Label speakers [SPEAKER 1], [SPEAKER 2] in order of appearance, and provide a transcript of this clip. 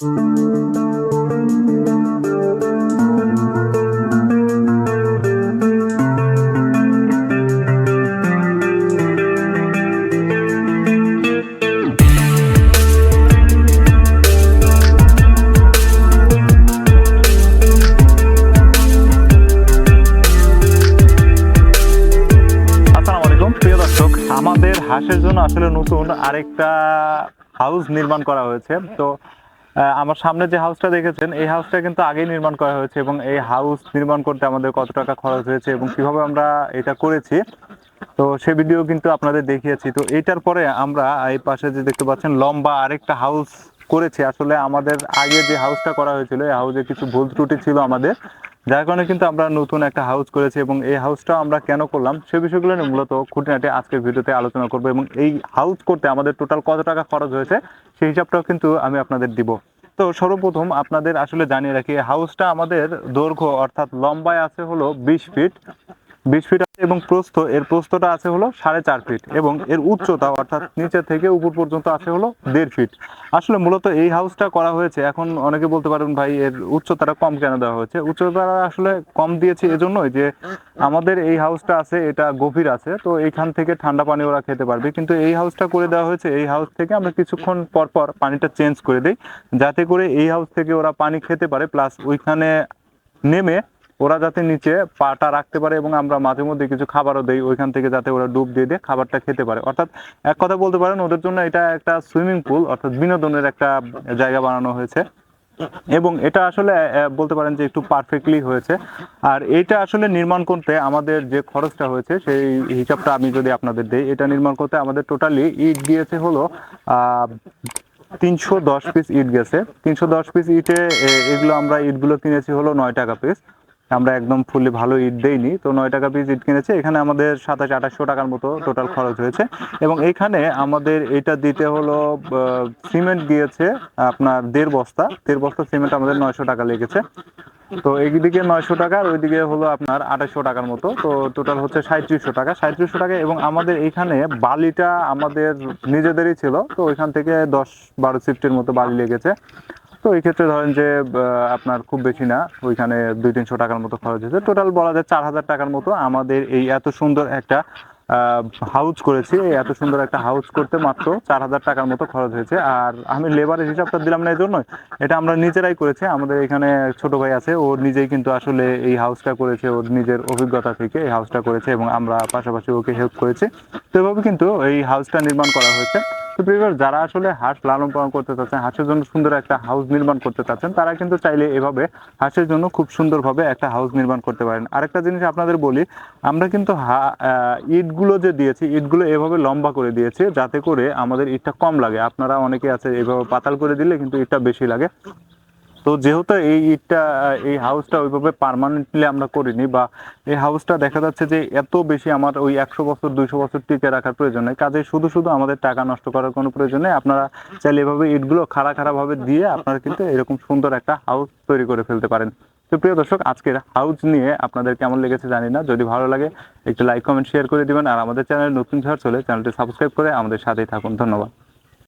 [SPEAKER 1] আমাদের হাঁসের জন্য আসলে নতুন আরেকটা হাউস নির্মাণ করা হয়েছে। তো আমার সামনে যে হাউসটা দেখেছেন, এই হাউসটা কিন্তু আগেই নির্মাণ করা হয়েছে এবং এই হাউস নির্মাণ করতে আমাদের কত টাকা খরচ হয়েছে এবং কীভাবে আমরা এটা করেছি, তো সে ভিডিও কিন্তু আপনাদের দেখিয়েছি। তো এটার পরে আমরা এই পাশে যে দেখতে পাচ্ছেন, লম্বা আরেকটা হাউস করেছি। আসলে আমাদের আগে যে হাউসটা করা হয়েছিল, এই হাউসে কিছু ভুল ত্রুটি ছিল আমাদের। যার কারণে কিন্তু আমরা নতুন একটা হাউস করেছি এবং এই হাউসটা আমরা কেন করলাম, সে বিষয়গুলো নিয়ে মূলত খুঁটিনাটি আজকের ভিডিওতে আলোচনা করব এবং এই হাউস করতে আমাদের টোটাল কত টাকা খরচ হয়েছে, সেই হিসাবটাও কিন্তু আমি আপনাদের দিব। তো সর্বপ্রথম আপনাদের আসলে জানিয়ে রাখি হাউসটা আমাদের দৈর্ঘ্য অর্থাৎ লম্বায় আছে হলো বিশ ফিট বিশ ফিট এবং প্রস্থ, এর প্রস্থটা আছে হলো সাড়ে চার ফিট এবং এর উচ্চতা অর্থাৎ নিচে থেকে উপর পর্যন্ত আছে হলো দেড় ফিট আসলে মূলত এই হাউসটা করা হয়েছে, এখন অনেকে বলতে পারেন ভাই এর উচ্চতাটা কম কেন দেওয়া হয়েছে? উচ্চতা আসলে কম দিয়েছে এজন্যই যে আমাদের এই হাউসটা আছে, এটা গভীর আছে, তো এইখান থেকে ঠান্ডা পানি ওরা খেতে পারবে। কিন্তু এই হাউসটা করে দেওয়া হয়েছে, এই হাউস থেকে আমরা কিছুক্ষণ পর পর পানিটা চেঞ্জ করে দিই, যাতে করে এই হাউস থেকে ওরা পানি খেতে পারে প্লাস ওইখানে নেমে ওরা যাতে নিচে পাটা রাখতে পারে এবং আমরা মাঝে মধ্যে কিছু খাবারও দেই, ওইখান থেকে যাতে ওরা ডুব দিয়ে দিয়ে খাবারটা খেতে পারে। অর্থাৎ এক কথা বলতে পারেন, ওদের জন্য এটা একটা সুইমিং পুল, অর্থাৎ বিনোদনের একটা জায়গা বানানো হয়েছে। এবং এটা আসলে বলতে পারেন যে একটু পারফেক্টলি হয়েছে। আর এটা আসলে নির্মাণ করতে আমাদের যে খরচটা হয়েছে, সেই হিসাবটা আমি যদি আপনাদের দিই, এটা নির্মাণ করতে আমাদের টোটালি ইট দিয়েছে হলো তিনশো দশ পিস ইট গেছে। তিনশো দশ পিস ইটে এগুলো আমরা ইটগুলো কিনেছি হলো নয় টাকা পিস আমরা একদম ফুললি ভালো ইট দেইনি। তো নয় টাকা পিস ইট কিনেছে। এখানে আমাদের সাতাশ, আঠাশশো টাকার মতো টোটাল খরচ হয়েছে। এবং এখানে আমাদের এটা দিতে হলো সিমেন্ট দিয়েছে আপনার দেড় বস্তা। দেড় বস্তা সিমেন্ট আমাদের নয়শো টাকা লেগেছে। তো এইদিকে নয়শো টাকা, আর ওইদিকে হলো আপনার আঠাশশো টাকার মতো। তো টোটাল হচ্ছে সাঁত্রিশশো টাকা সাঁত্রিশশো টাকা। এবং আমাদের এইখানে বালিটা আমাদের নিজেদেরই ছিল। তো ওইখান থেকে দশ, বারো সিফটের মতো বালি লেগেছে। তো এই ক্ষেত্রে ধরেন যে আপনার খুব বেশি না। ওইখানে দুই তিনশো টাকার মতো খরচ হয়েছে। টোটাল বলা যায় চার হাজার টাকার মতো আমাদের এই এত সুন্দর একটা হাউস করেছি। এত সুন্দর একটা হাউস করতে মাত্র চার হাজার টাকার মতো খরচ হয়েছে। আর আমি লেবারের হিসাবটা দিলাম না এই জন্যই এটা আমরা নিজেরাই করেছি। আমাদের এখানে ছোট ভাই আছে। ও নিজেই কিন্তু আসলে এই হাউসটা করেছে। ওর নিজের অভিজ্ঞতা থেকে এই হাউসটা করেছে এবং আমরা পাশাপাশি ওকে হেল্প করেছি। তো এভাবে কিন্তু এই হাউসটা নির্মাণ করা হয়েছে। তো প্রিয়বার যারা আসলে হাঁস লালন পালন করতে চাচ্ছেন, হাঁসের জন্য সুন্দর একটা হাউস নির্মাণ করতে চাচ্ছেন, তারা কিন্তু চাইলে এভাবে হাঁসের জন্য খুব সুন্দরভাবে একটা হাউস নির্মাণ করতে পারেন। আরেকটা জিনিস আপনাদের বলি, আমরা কিন্তু ইটগুলো যে দিয়েছি, ইটগুলো এভাবে লম্বা করে দিয়েছি যাতে করে আমাদের ইটটা কম লাগে। আপনারা অনেকে আছে এভাবে পাতাল করে দিলে কিন্তু ইটটা বেশি লাগে। তো যেহেতু এই ইটটা, এই হাউসটা ওইভাবে পার্মানেন্টলি আমরা করিনি বা এই হাউসটা দেখা যাচ্ছে যে এত বেশি আমার ওই একশো বছর, দুইশো বছর টিকে রাখার প্রয়োজন নেই। কাজে শুধু শুধু আমাদের টাকা নষ্ট করার কোনো প্রয়োজন নেই। আপনারা চাইলে এভাবে ইটগুলো খাড়া খাড়া ভাবে দিয়ে আপনারা কিন্তু এরকম সুন্দর একটা হাউস তৈরি করে ফেলতে পারেন। তো প্রিয় দর্শক, আজকের হাউস নিয়ে আপনাদের কেমন লেগেছে জানি না। যদি ভালো লাগে, একটু লাইক কমেন্ট শেয়ার করে দিবেন। আর আমাদের চ্যানেল নতুন ঝড় চলে চ্যানেলটি সাবস্ক্রাইব করে আমাদের সাথেই থাকুন। ধন্যবাদ।